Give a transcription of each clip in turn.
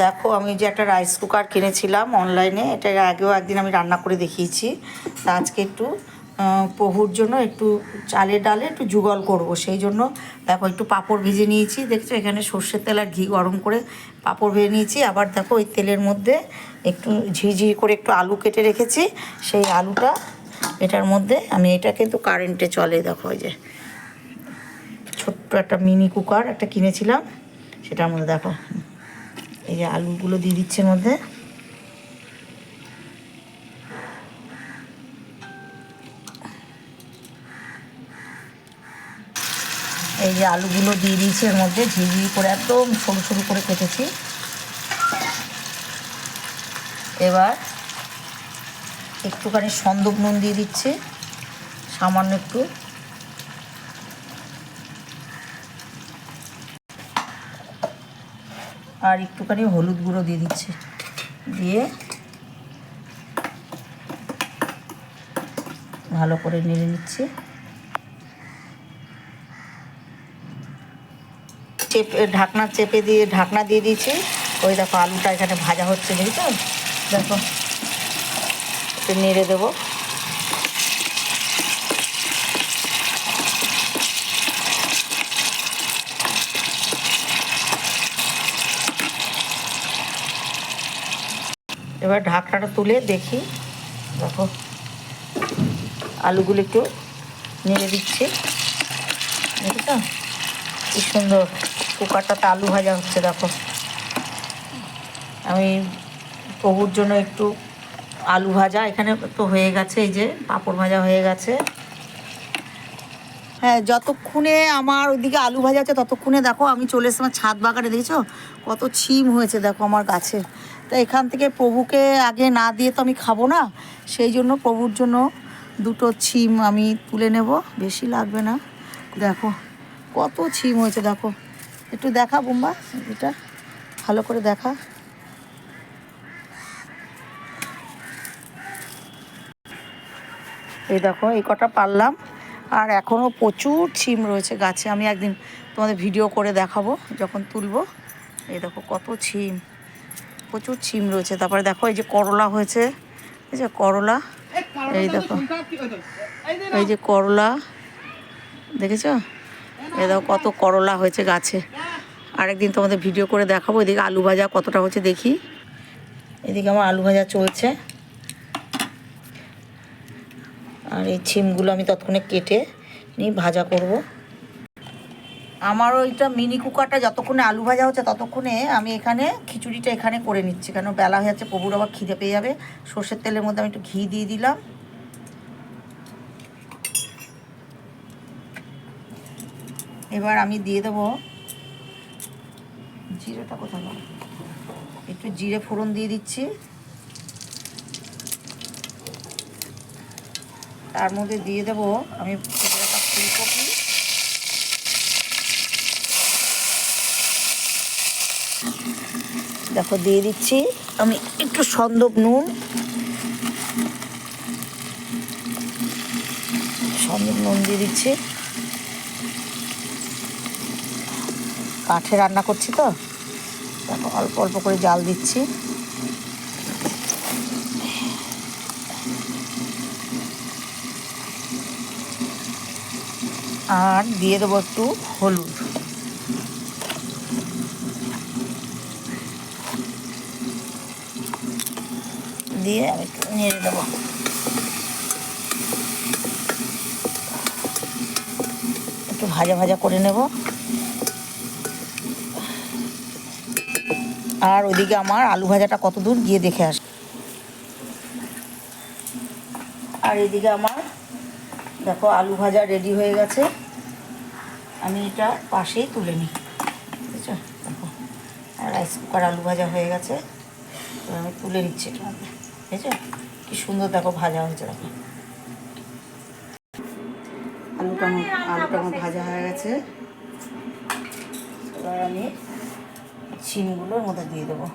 দেখো, আমি যে একটা রাইস কুকার কিনেছিলাম অনলাইনে এটা আগেও একদিন আমি রান্না করে দেখিয়েছি। তা আজকে একটু প্রভুর জন্য একটু চালের ডালে একটু যুগল করব। সেই জন্য দেখো, একটু পাঁপড় ভেজে নিয়েছি। দেখছ, এখানে সর্ষের তেল আর ঘি গরম করে পাঁপড় ভেজে নিয়েছি। আবার দেখো, ওই তেলের মধ্যে একটু ঝিঝিরি করে একটু আলু কেটে রেখেছি। সেই আলুটা, এটার মধ্যে আমি, এটা কিন্তু কারেন্টে চলে। দেখো, ওই যে ছোট্ট একটা মিনি কুকার একটা কিনেছিলাম। সেটার মধ্যে দেখো এই যে আলুগুলো দিয়ে দিচ্ছে মধ্যে। এই যে আলুগুলো দিয়ে দিয়েছি এর মধ্যে ঝিঝি করে একদম সরু সরু করে কেটেছি। এবার একটুখানি সন্দক নুন দিয়ে দিচ্ছি, সামান্য একটু। আর একটুখানি হলুদ গুঁড়ো দিয়ে দিচ্ছি। দিয়ে ভালো করে নেড়ে নিচ্ছি। চেপে, ঢাকনা চেপে দিয়ে, ঢাকনা দিয়ে দিয়েছি। ওই দেখো আলুটা এখানে ভাজা হচ্ছে, দেখেছ? দেখো। নেড়ে দেবো। এবার ঢাকনাটা তুলে দেখি। দেখো, আলুগুলো একটু নেড়ে দিচ্ছি। বুঝলো কি সুন্দর কুকারটাতে আলু ভাজা হচ্ছে, দেখো। আমি প্রভুর জন্য একটু আলু ভাজা, এখানে তো হয়ে গেছে, এই যে পাঁপড় ভাজা হয়ে গেছে। যতক্ষণে আমার ওইদিকে আলু ভাজা আছে, ততক্ষণে দেখো আমি চলে এসে আমার ছাদ বাগানে, দেখেছ? কত ছিম হয়েছে দেখো আমার গাছে। তা এখান থেকে প্রভুকে আগে না দিয়ে তো আমি খাব না, সেই জন্য প্রভুর জন্য দুটো ছিম আমি তুলে নেব, বেশি লাগবে না। দেখো, কত ছিম হয়েছে দেখো। একটু দেখা বোম্বা, এটা ভালো করে দেখা। এই দেখো, এই কটা পারলাম। আর এখনও প্রচুর ছিম রয়েছে গাছে। আমি একদিন তোমাদের ভিডিও করে দেখাবো যখন তুলবো। এই দেখো কত ছিম প্রচুর ছিম রয়েছে। তারপরে দেখো এই যে করলা হয়েছে এই যে করলা এই দেখো। এই যে করলা দেখেছ? এই দেখো কত করলা হয়েছে গাছে। আরেকদিন তোমাদের ভিডিও করে দেখাবো এদিকে আলু ভাজা কতটা হচ্ছে দেখি। এদিকে আমার আলু ভাজা চলছে। আর এই ছিমগুলো আমি তৎক্ষণে কেটে নিয়ে ভাজা করব। আমার ওইটা মিনি কুকারটা যতক্ষণে আলু ভাজা হচ্ছে ততক্ষণে আমি এখানে খিচুড়িটা এখানে করে নিচ্ছি। কেন বেলা হয়ে যাচ্ছে, প্রভুর আবার খিদে পেয়ে যাবে। সর্ষের তেলের মধ্যে আমি একটু ঘি দিয়ে দিলাম। এবার আমি দিয়ে দেবো জিরেটা কোথায় একটু জিরে ফোড়ন দিয়ে দিচ্ছি। তার মধ্যে দিয়ে দেবো আমি ফুলকপি। দেখো, দিয়ে দিচ্ছি। আমি একটু সন্দব নুন। সন্দব নুন দিয়ে দিচ্ছি। কাঠে রান্না করছি তো? দেখো, অল্প অল্প করে জাল দিচ্ছি। আর দিয়ে দেবো একটু হলুদ। দিয়ে আমি একটু নেড়ে দেবো। একটু ভাজা ভাজা করে নেব। আর ওইদিকে আমার আলু ভাজাটা কত দূর গিয়ে দেখে আস। আর এদিকে আমার দেখো আলু ভাজা রেডি হয়ে গেছে। আমি এটা পাশেই তুলে নিই। বুঝেছ? দেখো রাইস কুকার আলু ভাজা হয়ে গেছে। এবার আমি তুলে নিচ্ছি এটা। মধ্যে বুঝেছ? কি সুন্দর দেখো ভাজা হয়েছে দেখো। আলুটা আলুটা আমার ভাজা হয়ে গেছে। এবার আমি শিমগুলোর মধ্যে দিয়ে দেবো।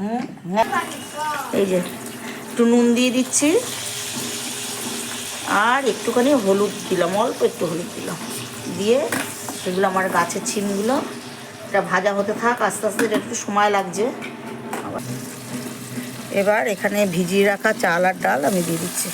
হ্যাঁ। এই যে একটু নুন দিয়ে দিচ্ছি। আর একটুখানি হলুদ দিলাম অল্প একটু হলুদ দিলাম। দিয়ে এগুলো আমার গাছের ছিমগুলো এটা ভাজা হতে থাক আস্তে আস্তে এটা একটু সময় লাগছে। আবার এবার এখানে ভিজিয়ে রাখা চাল আর ডাল আমি দিয়ে দিচ্ছি।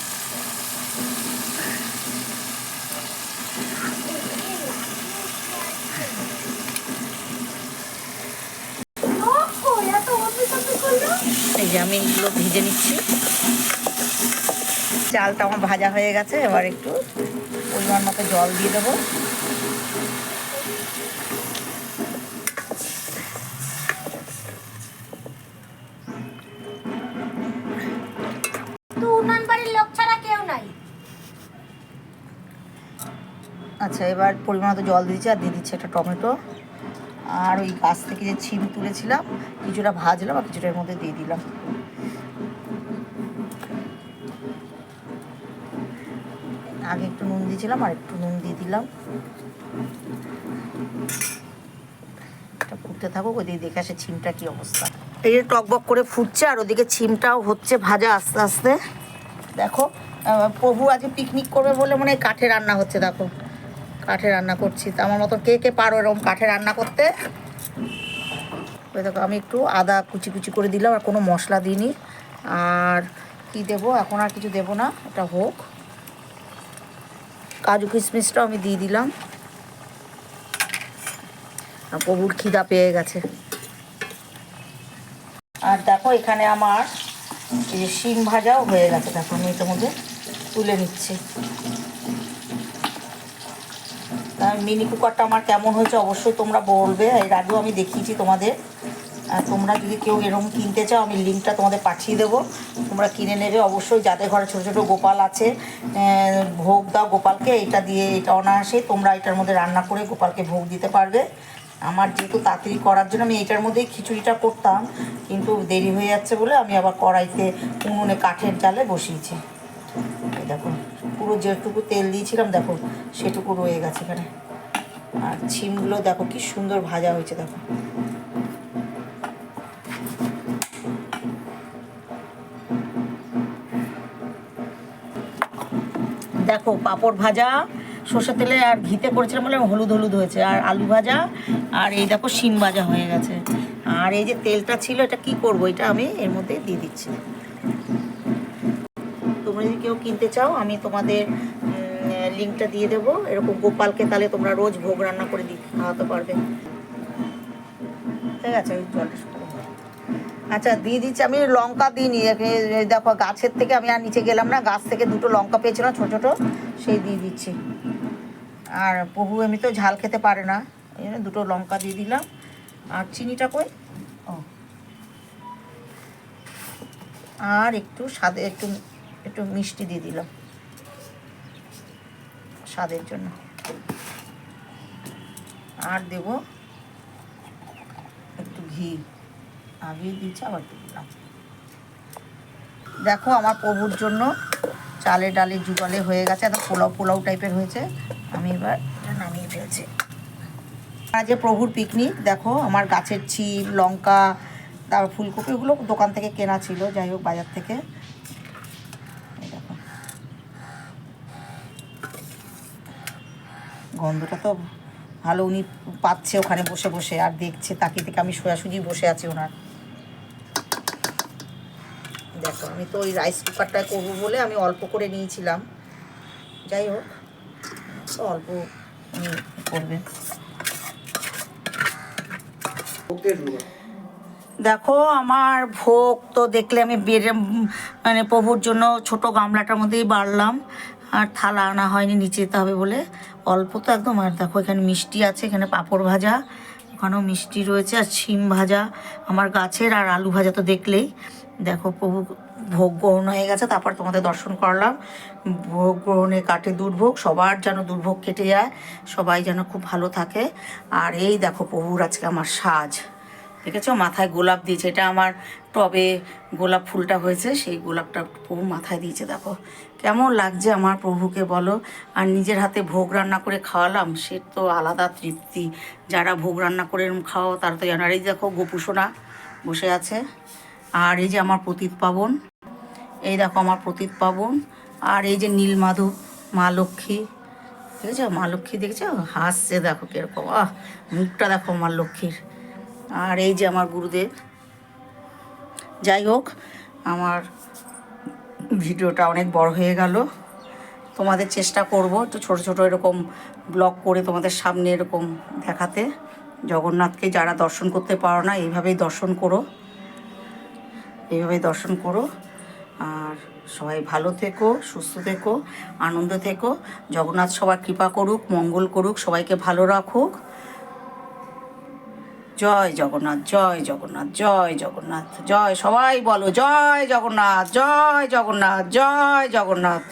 এই যে আমি এগুলো ভিজে নিচ্ছি। চালটা আমার ভাজা হয়ে গেছে এবার একটু পরিমাণ মতো জল দিয়ে দেবো। আচ্ছা এবার পরিমাণ মতো জল দিয়েছি আর দিয়ে দিচ্ছি একটা টমেটো। আর ওই গাছ থেকে যে ছিম তুলেছিলাম কিছুটা ভাজলাম আর কিছুটা এর মধ্যে দিয়ে দিলাম। আগে একটু নুন দিয়েছিলাম, আর একটু নুন দিয়ে দিলাম। এটা ফুটতে থাকুক, ওদিকে দেখে আসে ছিমটা কি অবস্থা। এই যে টকবক করে ফুটছে, আর ওদিকে ছিমটাও হচ্ছে ভাজা আস্তে আস্তে। দেখো প্রভু আজকে পিকনিক করবে বলে মনে হয় কাঠে রান্না হচ্ছে, দেখো। কাঠে রান্না করছি। তো আমার মতো কে কে পারো এরকম কাঠে রান্না করতে? ওই দেখো, আমি একটু আদা কুচি কুচি করে দিলাম, আর কোনো মশলা দিইনি। আর কি দেবো? এখন আর কিছু দেবো না এটা হোক। কাজু কিশমিশটাও আমি দিয়ে দিলাম। প্রভুর খিদা পেয়ে গেছে। আর দেখো, এখানে আমার এই শিম ভাজাও হয়ে গেছে। দেখো, আমি এটার মধ্যে তুলে নিচ্ছি। মিনি কুকারটা আমার কেমন হয়েছে অবশ্যই তোমরা বলবে। এর আগেও আমি দেখিয়েছি তোমাদের। তোমরা যদি কেউ এরকম কিনতে চাও, আমি লিঙ্কটা তোমাদের পাঠিয়ে দেবো। তোমরা কিনে নেবে। অবশ্যই যাদের ঘরে ছোটো ছোটো গোপাল আছে ভোগ দাও গোপালকে, এটা দিয়ে এটা অনায়াসে তোমরা এটার মধ্যে রান্না করে গোপালকে ভোগ দিতে পারবে। আমার যেহেতু তাড়াতাড়ি করার জন্য, আমি এটার মধ্যেই খিচুড়িটা করতাম, কিন্তু দেরি হয়ে যাচ্ছে বলে আমি আবার কড়াইতে উনুনে কাঠের জালে বসিয়েছি। দেখো, পুরো যেটুকু তেল দিয়েছিলাম, দেখো, সেটুকু রয়ে গেছে এখানে। আর ছিমগুলো দেখো, কি সুন্দর ভাজা হয়েছে, দেখো। দেখো, পাঁপড় ভাজা, সর্ষের তেলে আর ঘিতে করেছিলাম বলে হলুদ হলুদ হয়েছে, আর আলু ভাজা, আর এই দেখো শিম ভাজা হয়ে গেছে। আর এই যে তেলটা ছিল, এটা কি করব? এটা আমি এর মধ্যে দিয়ে দিচ্ছি। তোমরা যদি কেউ কিনতে চাও, আমি তোমাদের লিঙ্কটা দিয়ে দেবো। এরকম গোপালকে তাহলে তোমরা রোজ ভোগ রান্না করে দি খাওয়াতে পারবে। ঠিক আছে জলটা। আচ্ছা দিয়ে দিচ্ছি, আমি লঙ্কা দিইনি দেখো, গাছের থেকে আমি আর নিচে গেলাম না, গাছ থেকে দুটো লঙ্কা পেয়েছিলাম, ছোটো ছোটো, সেই দিয়ে দিচ্ছি। আর প্রভু এমনিতেও ঝাল খেতে পারে না, এই জন্য দুটো লঙ্কা দিয়ে দিলাম। আর চিনিটা কই? ও। আর একটু স্বাদে, একটু একটু মিষ্টি দিয়ে দিলাম, স্বাদের জন্য। আর দেব একটু ঘি। আগে দিয়েছি আবার একটু দিলাম দেখো, আমার প্রভুর জন্য চালে ডালে জুগালে হয়ে গেছে একদম পোলাও পোলাও টাইপের হয়েছে। আমি এবার নামিয়ে ফেলছি। যে প্রভুর পিকনিক, দেখো, আমার গাছের ছিপ, লঙ্কা, তারপর ফুলকপি ওগুলো দোকান থেকে কেনা ছিল, যাই হোক, বাজার থেকে। গন্ধটা তো ভালো, উনি পাচ্ছে ওখানে বসে বসে, আর দেখছে তাকে থেকে আমি সোজাসুজি বসে আছি ওনার। দেখো আমি তো ওই রাইস কুকারটা করব বলে আমি অল্প করে নিয়েছিলাম। যাই হোক, তো অল্প করবেন। দেখো, আমার ভোগ তো দেখলে আমি বেড়ে মানে প্রভুর জন্য ছোট গামলাটার মধ্যেই বাড়লাম। আর থালা আনা হয়নি, নিচে যেতে হবে বলে। অল্প তো একদম, আর দেখো এখানে মিষ্টি আছে, এখানে পাঁপড় ভাজা, ওখানেও মিষ্টি রয়েছে, আর শিম ভাজা। আমার গাছের আর আলু ভাজা তো দেখলেই। দেখো, প্রভু ভোগ গ্রহণ হয়ে গেছে, তারপর তোমাদের দর্শন করলাম। ভোগ গ্রহণে কাটে দুর্ভোগ, সবার যেন দুর্ভোগ কেটে যায়, সবাই যেন খুব ভালো থাকে। আর এই দেখো প্রভুর আজকে আমার সাজ, দেখেছ? মাথায় গোলাপ দিয়েছে, এটা আমার টবে গোলাপ ফুলটা হয়েছে, সেই গোলাপটা প্রভু মাথায় দিয়েছে, দেখো। কেমন লাগছে আমার প্রভুকে বলো? আর নিজের হাতে ভোগ রান্না করে খাওয়ালাম, সে তো আলাদা তৃপ্তি। যারা ভোগ রান্না করে খাওয়াও, তারা তো জানো। আর এই দেখো গোপুসোনা বসে আছে। আর এই যে আমার প্রতীত পাবন। এই দেখো আমার প্রতীত পাবন। আর এই যে নীলমাধব মা লক্ষ্মী। দেখেছ? মা লক্ষ্মী দেখেছ? হাসছে দেখো কীরকম। আহ, মুখটা দেখো মা লক্ষ্মীর। আর এই যে আমার গুরুদেব। যাই হোক, আমার ভিডিওটা অনেক বড় হয়ে গেল। তোমাদের চেষ্টা করব একটু ছোট ছোট এরকম ব্লগ করে তোমাদের সামনে এরকম দেখাতে। জগন্নাথকে যারা দর্শন করতে পারো না, এইভাবেই দর্শন করো। এইভাবেই দর্শন করো। আর সবাই ভালো থেকো, সুস্থ থেকো, আনন্দ থেকো। জগন্নাথ সবার কৃপা করুক, মঙ্গল করুক, সবাইকে ভালো রাখুক। জয় জগন্নাথ জয় জগন্নাথ জয় জগন্নাথ, জয় সবাই বলো, জয় জগন্নাথ জয় জগন্নাথ জয় জগন্নাথ।